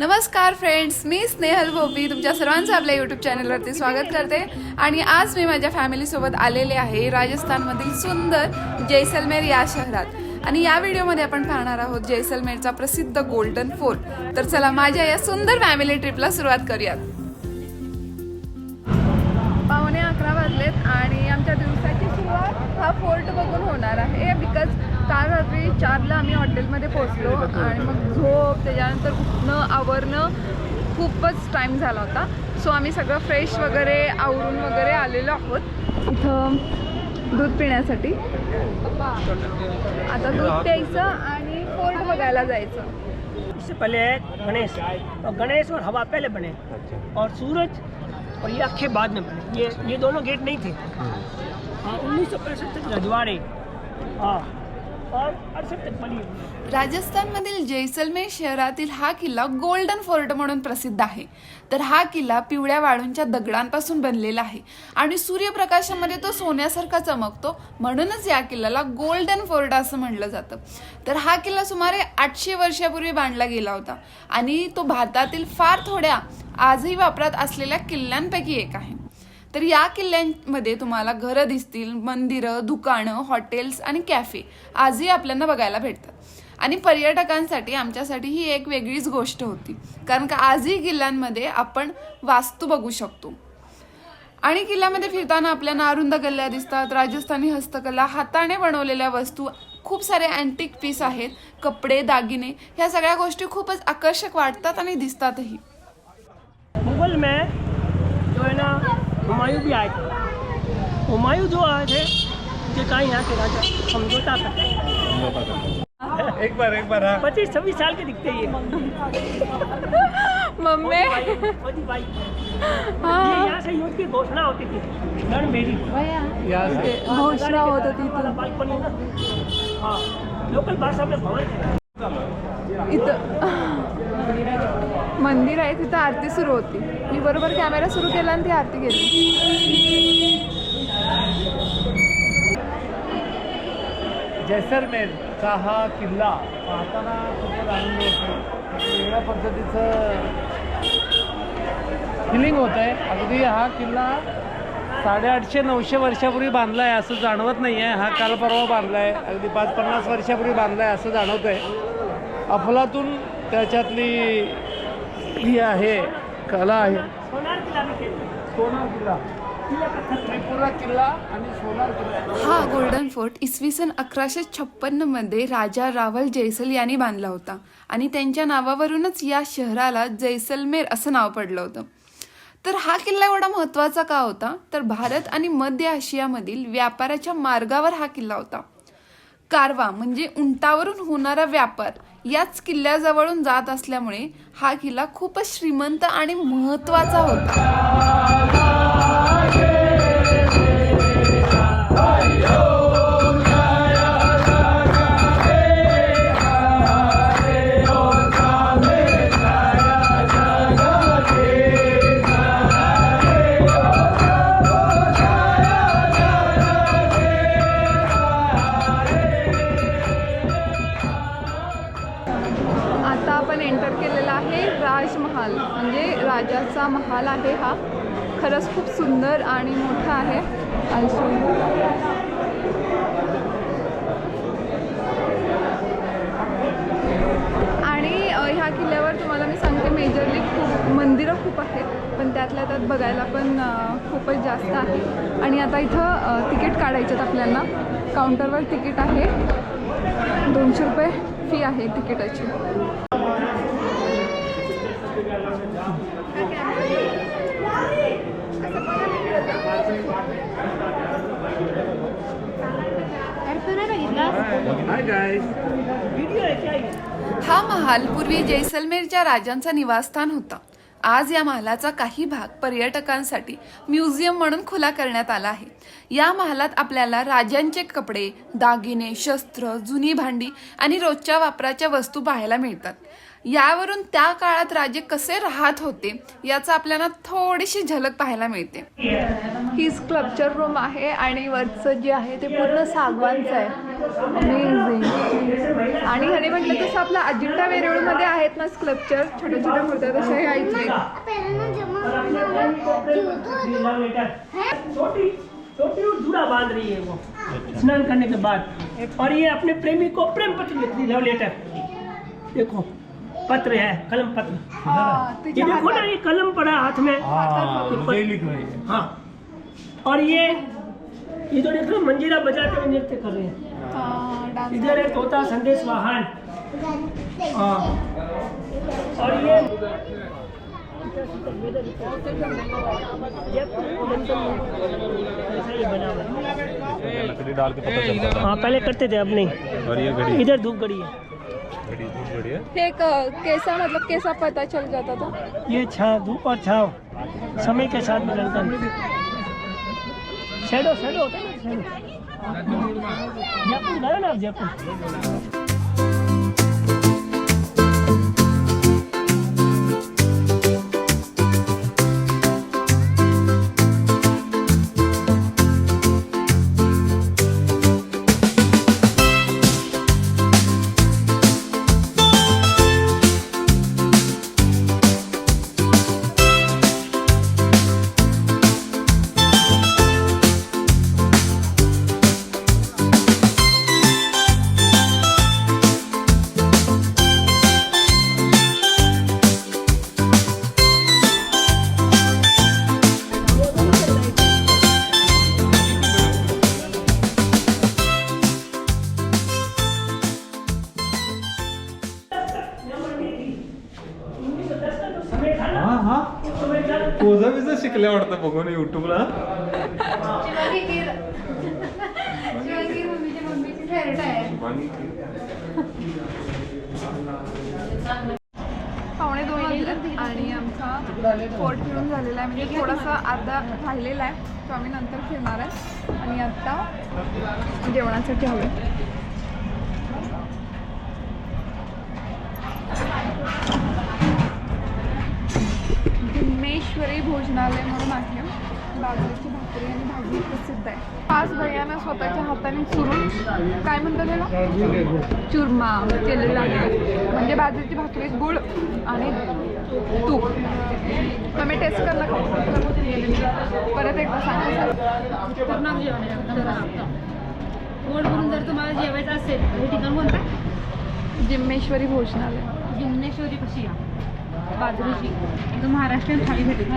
नमस्कार फ्रेंड्स मी स्नेहल भोपी तुमच्या सर्वांचं आपल्या यूट्यूब चॅनलवरती स्वागत करते. आणि आज मी माझ्या फॅमिलीसोबत आलेले आहे राजस्थानमधील सुंदर जैसलमेर या शहरात. आणि या व्हिडिओमध्ये आपण पाहणार आहोत जैसलमेरचा प्रसिद्ध गोल्डन फोर्ट तर चला माझ्या या सुंदर फॅमिली ट्रिपला सुरुवात करूयात. पावणे अकरा वाजलेत आणि आमच्या दिवसाची सुरुवात हा फोर्ट बघून होणार आहे बिकॉज काल रात्री चारला आम्ही हॉटेलमध्ये पोहोचलो आणि मग झोप त्याच्यानंतर उठणं आवरणं खूपच टाईम झाला होता. सो आम्ही सगळं फ्रेश वगैरे आवरून वगैरे आलेलो आहोत. इथं दूध पिण्यासाठी. आता दूध प्यायचं आणि फोर्ट बघायला जायचं. इससे पहले है गणेश और गणेश और हवा पहले बने और सूरज और ये अक्षय बाद में बने। ये ये दोनों गेट नहीं थे। हाँ उन्नीस सौ पैंसठ तक रजवाड़े। हाँ। और अड़सठ तक बनी हुई राजस्थानमधील जैसलमेर शहरातील हा किल्ला गोल्डन फोर्ट म्हणून प्रसिद्ध आहे. तर हा किल्ला पिवळ्या वाळूंच्या दगडांपासून बनलेला आहे आणि सूर्यप्रकाशामध्ये तो सोन्यासारखा चमकतो म्हणूनच या किल्ल्याला गोल्डन फोर्ट असं म्हटलं जातं. तर हा किल्ला सुमारे आठशे वर्षापूर्वी बांधला गेला होता आणि तो भारतातील फार थोड्या आजही वापरात असलेल्या किल्ल्यांपैकी एक आहे. तर या किल्ल्यांमध्ये तुम्हाला घरं दिसतील मंदिरं दुकानं हॉटेल्स आणि कॅफे आजही आपल्याला बघायला भेटतात. आणि पर्यटकांसाठी आमच्यासाठी ही एक वेगळीच गोष्ट होती. कारण का आजही किल्ल्यांमध्ये आपण वास्तू बघू शकतो. आणि किल्ल्यामध्ये फिरताना आपल्याला अरुंद गल्ल्या दिसतात राजस्थानी हस्तकला हाताने बनवलेल्या वस्तू खूप सारे अँटिक पीस आहेत कपडे दागिने ह्या सगळ्या गोष्टी खूपच आकर्षक वाटतात आणि दिसतातही. मुगल में जो है ना हुमायूं भी आए थे। हुमायूं जो आए थे उनके कहा यहाँ के राजा समझौता करते एक बार एक बार हाँ। पच्चीस छब्बीस साल के दिखते ये। मम्मी। भाई यहाँ से युद्ध की घोषणा होती थी रण मेरी घोषणा होती है हाँ लोकल भाषा में भवन मंदिर आहे तिथं आरती सुरू होती. मी बरोबर कॅमेरा सुरू केला आणि ती आरती गेली. जैसलमेरचा हा किल्ला पाहताना खूपच आनंद होतो वेगळ्या पद्धतीचं फिलिंग होत आहे अगदी हा किल्ला साडेआठशे नऊशे वर्षापूर्वी बांधला आहे असं जाणवत नाही आहे हा काल परवा बांधला आहे अगदी पाच पन्नास वर्षापूर्वी बांधला आहे असं जाणवत आहे अफलातून त्याच्यातली ही आहे कला आहे. सोनार किल्ला त्रिपुरा किल्ला. आणि सोनार किल्ला. हा गोल्डन फोर्ट इसवी सन अकराशे छप्पन्नमध्ये राजा रावल जैसल यांनी बांधला होता. आणि त्यांच्या नावावरूनच या शहराला जैसलमेर असं नाव पडलं होतं. तर हा किल्ला एवढा महत्त्वाचा का होता? तर भारत आणि मध्य आशियामधील व्यापाराच्या मार्गावर हा किल्ला होता. कारवा म्हणजे उंटावरून होणारा व्यापार याच किल्ल्याजवळून जात असल्यामुळे हा किल्ला खूपच श्रीमंत आणि महत्त्वाचा होता. आता आपण एंटर केलेला आहे राजमहाल. म्हणजे राजाचा महाल आहे हा. खरंच खूप सुंदर आणि मोठा आहे. अजून. आणि ह्या किल्ल्यावर तुम्हाला मी सांगते मेजरली खूप मंदिरं खूप आहेत. पण त्यातल्या त्यात बघायला पण खूपच जास्त आहे. आणि आता इथं तिकीट काढायचं आपल्याला. काउंटरवर तिकीट आहे. दोनशे रुपये फी आहे तिकिटाची. हा महाल पूर्वी जैसलमेरच्या राजांचा निवासस्थान होता. आज या महालाचा काही भाग पर्यटकांसाठी म्युझियम म्हणून खुला करण्यात आला आहे. या महालात आपल्याला राजांचे कपडे दागिने शस्त्र जुनी भांडी आणि रोजच्या वापराच्या वस्तू पाहायला मिळतात. यावरून त्या काळात राजे कसे राहत होते याचा आपल्याला थोडीशी झलक पाहायला मिळते. ही स्क्लपचर रूम आहे आणि वरचं जे आहे ते पूर्ण सागवानचं आहे. आणि ह्याने म्हटलं तसं आपलं अजिंठा वेरूळमध्ये आहेत ना स्क्लपचर छोट्या छोट्या मूर्त्या तशा हे? ऐकले छोटी छोटी और जूड़ा बांध रही है वो. स्नान करने के बाद. और ये अपने प्रेमी को प्रेम पत्र लिख दी लव लेटर देखो पत्र है कलम पत्र। ये देखो ना ये कलम पड़ा हाथ में। हाँ और ये ये तो देख लो मंजीरा बजाते हुए नृत्य कर रहे हैं। इधर है तोता संदेश वाहन। हाँ। और ये ऐसा ये बना हुआ है। हाँ पहले करते थे अब नहीं और ये इधर धूप गड़ी है। घड़ी बहुत बढ़िया हे? क- कैसा मतलब कैसा पता चल जाता था ये छाव धूप और छाव। समय के साथ बदलता है। शैडो शैडो होता है ना शैडो जयपुर गए ना जयपुर? शिकल्या वाटतं बघून युट्यूबला पावणे दोन वाजले आणि आमचा पोट फिरून झालेला आहे. म्हणजे थोडासा अर्धा राहिलेला आहे. तो आम्ही नंतर फिरणार आहे. आणि आत्ता जेवणासाठी हवे भीमेश्वरी भोजनालय म्हणून आहे. बाजरीची भाकरी आणि भाजी प्रसिद्ध आहे. पाच भैयानं स्वतःच्या हाताने चुरून काय म्हणतात त्याला? चुरमा केलेला आहे. म्हणजे बाजरीची भाकरी गुळ आणि तूप. तुम्ही टेस्ट करला का परत एकदा सांगा पोट भरून जर तुम्हाला जेवायचं असेल हे ठिकाण कोणतं जिम्मेश्वरी भोजनालय. जिम्नेश्वरी कशी या? बाजरीची. एकदम महाराष्ट्रीयन थाळी भेटेल